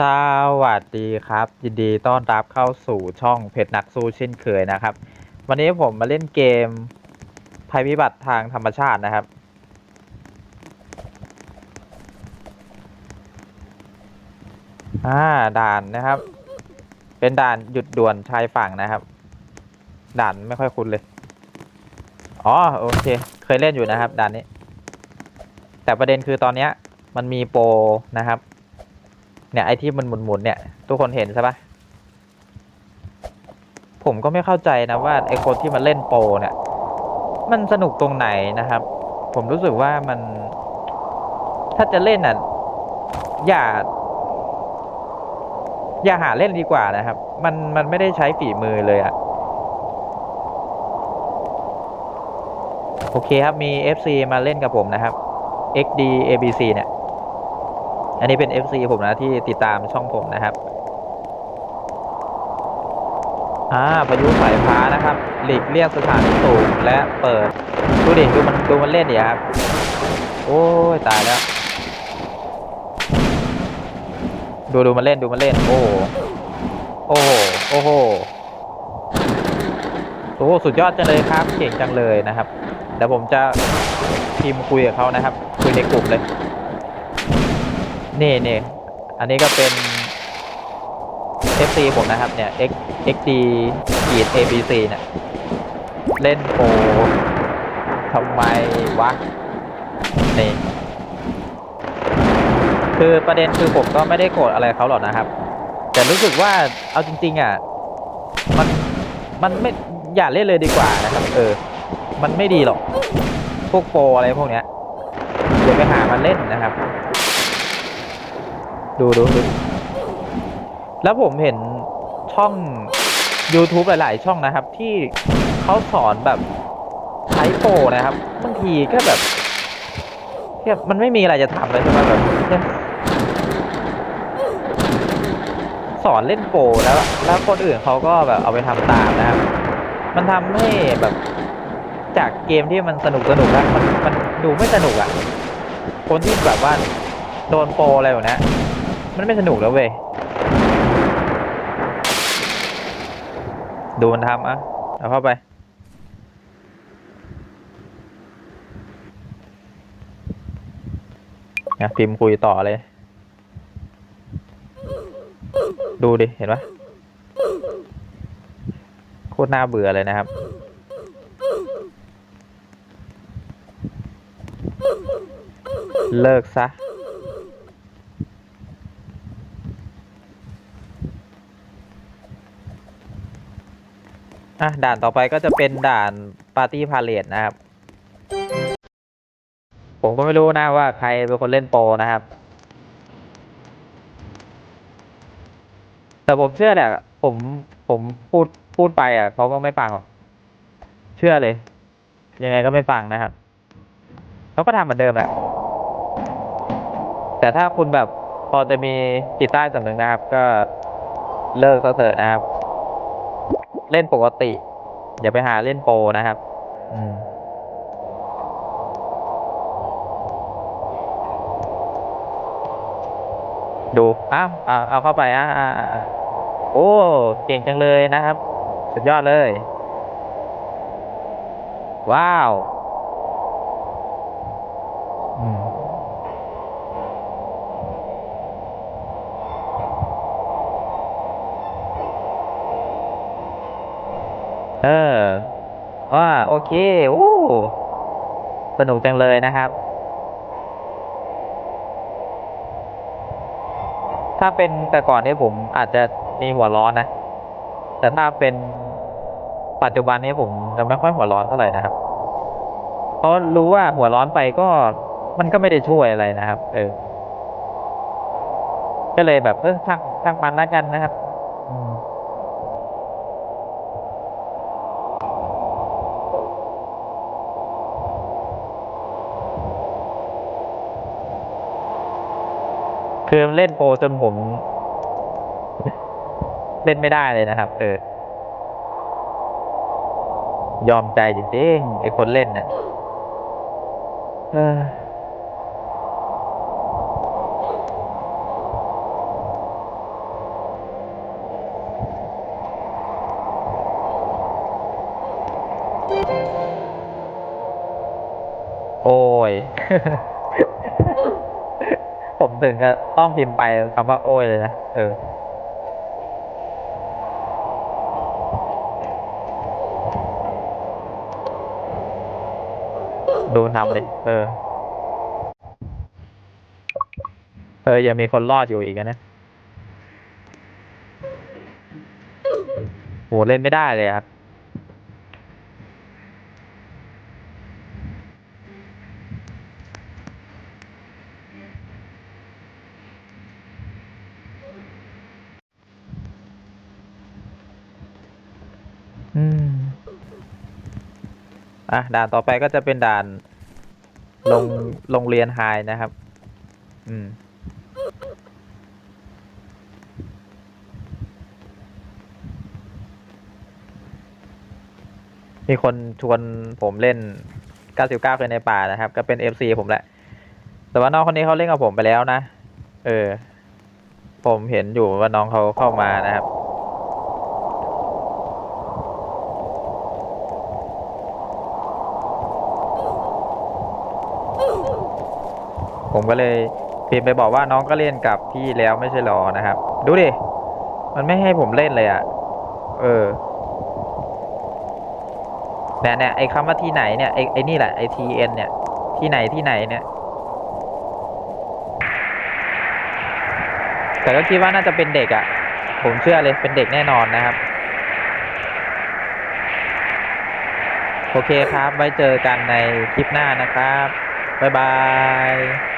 สวัสดีครับ ยินดีต้อนรับเข้าสู่ช่องเพจนักสู้เช่นเคยนะครับ วันนี้ผมมาเล่นเกมภัยพิบัติทางธรรมชาตินะครับ อ่าด่านนะครับ เป็นด่านหยุดด่วนชายฝั่งนะครับ ด่านไม่ค่อยคุ้นเลย อ๋อโอเค เคยเล่นอยู่นะครับ ด่านนี้ แต่ประเด็นคือตอนนี้มันมีโปรนะครับ เนี่ยไอที่มันหมุนๆเนี่ย ทุกคนเห็นใช่ปะผมก็ไม่เข้าใจนะว่าไอคนที่มันเล่นโปรเนี่ย มันสนุกตรงไหนนะครับ ผมรู้สึกว่ามัน ถ้าจะเล่นอะ อย่า อย่าหาเล่นดีกว่านะครับ มันมันไม่ได้ใช้ฝีมือเลยอะโอเคครับมี FC มาเล่นกับผมนะครับ XD ABC เนี่ย อันนี้เป็น FC ผมนะที่ติดตามช่องผมนะครับอ่าพายุสายฟ้านะครับหลีกเลี่ยงสถานที่สูงและเปิดดูดิดูมันดูมันเล่นดิครับ โอ้ยตายแล้ว ดูดูมันเล่นดูมันเล่น โอ้โหโอ้โหโอ้โหโอ้โหสุดยอดจังเลยครับเก่งจังเลยนะครับเดี๋ยวผมจะพิมพ์คุยกับเขานะครับ คุยในกลุ่มเลย นี่นี่อันนี้ก็เป็น FC ผมนะครับเนี่ย X XD กีด ABC เนี่ยเล่นโปทำไมวะนี่คือประเด็นคือผมก็ไม่ได้โกรธอะไรเขาหรอกนะครับ แต่รู้สึกว่าเอาจริง ๆอะมันมันไม่อย่าเล่นเลยดีกว่านะครับ เออ มันไม่ดีหรอก พวกโปอะไรพวกเนี้ยเดี๋ยวไปหามันเล่นนะครับ ดูดูดูแล้วผมเห็นช่อง YouTube หลาย ๆ ช่องนะครับ ที่เขาสอนแบบใช้โปรนะครับบางทีก็แบบแค่มันไม่มีอะไรจะทำเลยใช่ไหมแบบสอนเล่นโปรแล้ว แล้วคนอื่นเขาก็แบบเอาไปทำตามนะครับ มันทำให้แบบจากเกมที่มันสนุกสนุกแล้วมันมันดูไม่สนุกอะ่ะ คนที่แบบว่าโดนโปรอะไรแบบเนี้ มันไม่สนุกแล้วเว้ยดูมันทำอะเอาเข้าไป นะพิมพ์คุยต่อเลย ดูดิ เห็นปะโคตรน่าเบื่อเลยนะครับ เลิกซะ อะด่านต่อไปก็จะเป็นด่านปาร์ตี้พาเลทนะครับ ผมก็ไม่รู้นะว่าใครเป็นคนเล่นโปรนะครับ แต่ผมเชื่อแหละผมผมพูดพูดไปอะเขาก็ไม่ฟังหรอกเชื่อเลย ยังไงก็ไม่ฟังนะครับเขาก็ทำเหมือนเดิมแหละแต่ถ้าคุณแบบพอจะมีจิตใต้สำนึกนะครับ ก็เลิกซะเถอะนะครับ เล่นปกติอย่าไปหาเล่นโปรนะครับ อืมดูอ้าวเอาเอาเข้าไปอะอะอะโอ้เก่งจังเลยนะครับ สุดยอดเลย ว้าว เออว่าโอเคโอ้สนุกจังเลยนะครับ ถ้าเป็นแต่ก่อนนี้ผมอาจจะมีหัวร้อนนะ แต่ถ้าเป็นปัจจุบันนี้ผมจะไม่ค่อยหัวร้อนเท่าไหร่นะครับเพราะรู้ว่าหัวร้อนไปก็มันก็ไม่ได้ช่วยอะไรนะครับ เออ ก็เลยแบบเออช่างช่างมันแล้วกันนะครับ อืม คือเล่นโปรจนผม เล่นไม่ได้เลยนะครับ เออ ยอมใจจริงๆไอ้คนเล่นนะ่ะโอ้ย ผมถึงกับต้องพิมพ์ไปคำว่าโอ้ยเลยนะ เออ ดูทำเลยเออ เออ ยังมีคนรอดอยู่อีกนะโหเล่นไม่ได้เลยครับ อืมอะด่านต่อไปก็จะเป็นด่านโรงโรงเรียนไฮนะครับ อืม มีคนชวนผมเล่น 99 คืนในป่านะครับ ก็เป็น FC ผมแหละ แต่ว่าน้องคนนี้เขาเล่นกับผมไปแล้วนะ เออ ผมเห็นอยู่ว่าน้องเขาเข้ามานะครับ ผมก็เลยพิมพ์ไปบอกว่าน้องก็เล่นกับพี่แล้วไม่ใช่หรอนะครับ ดูดิ มันไม่ให้ผมเล่นเลยอะ่ะ เออเนี่ยเนี่ยไอ้คำว่าที่ไหนเนี่ยไอ้ไอ้นี่แหละไอ้ทีเอ็นเนี่ย ที่ไหนที่ไหนเนี่ย แต่ก็คิดว่าน่าจะเป็นเด็กอะ่ะ ผมเชื่อเลยเป็นเด็กแน่นอนนะครับ โอเคครับ ไว้เจอกันในคลิปหน้านะครับ บ๊ายบาย